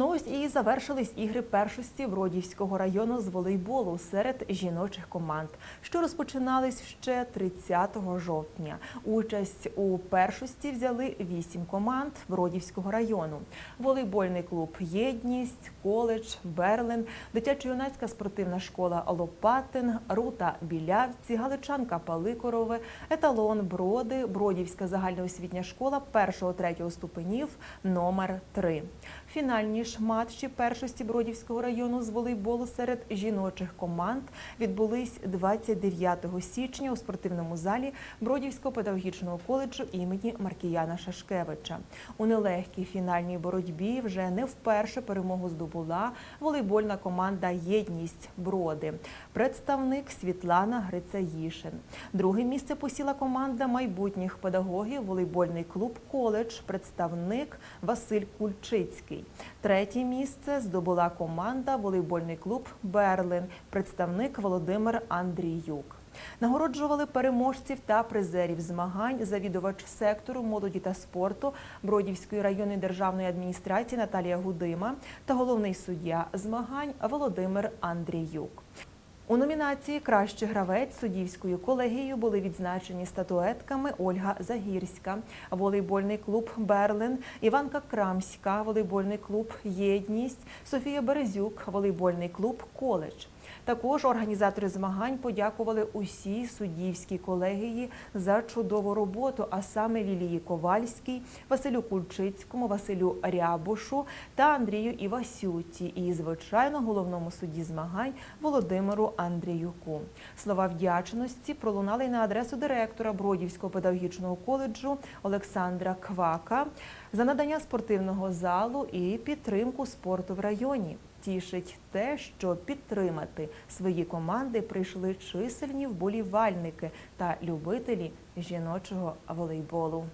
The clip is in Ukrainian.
Ну ось і завершились ігри першості Бродівського району з волейболу серед жіночих команд, що розпочинались ще 30 жовтня. Участь у першості взяли вісім команд Бродівського району: волейбольний клуб Єдність, коледж, Берлин, дитячо-юнацька спортивна школа Лопатин, Рута Білявці, Галичанка Паликорове, Еталон Броди, Бродівська загальноосвітня школа першого-третього ступенів номер 3 Фінальні ж матчі першості Бродівського району з волейболу серед жіночих команд відбулись 29 січня у спортивному залі Бродівського педагогічного коледжу імені Маркіяна Шашкевича. У нелегкій фінальній боротьбі вже не вперше перемогу здобула волейбольна команда Єдність Броди, представник Світлана Грицаїшин. Друге місце посіла команда майбутніх педагогів волейбольний клуб коледж, представник Василь Кульчицький. Третє місце здобула команда волейбольний клуб Берлин, представник Володимир Андріюк. Нагороджували переможців та призерів змагань завідувач сектору молоді та спорту Бродівської районної державної адміністрації Наталія Гудима та головний суддя змагань Володимир Андріюк. У номінації Кращий гравець суддівською колегією були відзначені статуетками Ольга Загірська, волейбольний клуб Берлин, Іванка Крамська, волейбольний клуб Єдність, Софія Березюк, волейбольний клуб Коледж. Також організатори змагань подякували усій суддівській колегії за чудову роботу, а саме Лілії Ковальській, Василю Кульчицькому, Василю Рябушу та Андрію Івасюті і, звичайно, головному судді змагань Володимиру Андріюку. Слова вдячності пролунали й на адресу директора Бродівського педагогічного коледжу Олександра Квака за надання спортивного залу і підтримку спорту в районі. Тішить те, що підтримати свої команди прийшли чисельні вболівальники та любителі жіночого волейболу.